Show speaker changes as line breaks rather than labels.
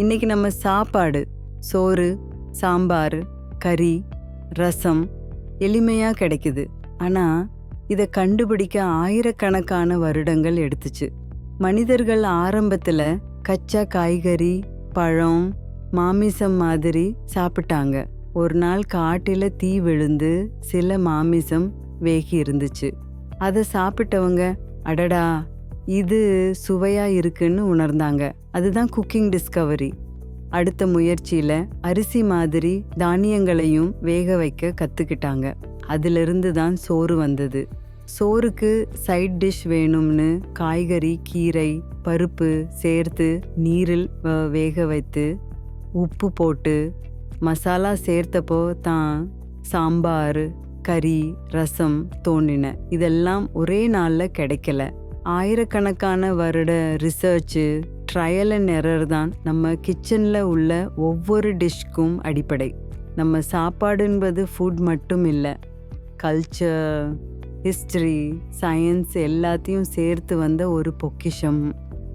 இன்னைக்கு நம்ம சாப்பாடு சோறு சாம்பார் கறி ரசம் எளிமையாக கிடைக்குது. ஆனால் இதை கண்டுபிடிக்க ஆயிரக்கணக்கான வருடங்கள் எடுத்துச்சு. மனிதர்கள் ஆரம்பத்தில் கச்சா காய்கறி பழம் மாமிசம் மாதிரி சாப்பிட்டாங்க. ஒரு நாள் காட்டில் தீ விழுந்து சில மாமிசம் வேகி இருந்துச்சு. அதை சாப்பிட்டவங்க அடடா இது சுவையாக இருக்குன்னு உணர்ந்தாங்க. அதுதான் குக்கிங் டிஸ்கவரி அடுத்த முயற்சியில் அரிசி மாதிரி தானியங்களையும் வேக வைக்க கற்றுக்கிட்டாங்க அதிலிருந்து தான் சோறு வந்தது. சோறுக்கு சைட் டிஷ் வேணும்னு காய்கறி கீரை பருப்பு சேர்த்து நீரில் வேக வைத்து உப்பு போட்டு மசாலா சேர்த்தப்போ தான் சாம்பார் கறி ரசம் தோணின இதெல்லாம் ஒரே நாளில் கிடைக்கல. ஆயிரக்கணக்கான வருட ரிசர்ச்சு ட்ரையல் அண்ட் எரர் தான் நம்ம கிச்சனில் உள்ள ஒவ்வொரு டிஷ்க்கும் அடிப்படை. நம்ம சாப்பாடுன்றது ஃபுட் மட்டும் இல்லை. கல்ச்சர் ஹிஸ்ட்ரி சயின்ஸ் எல்லாத்தையும் சேர்த்து வந்த ஒரு பொக்கிஷம்.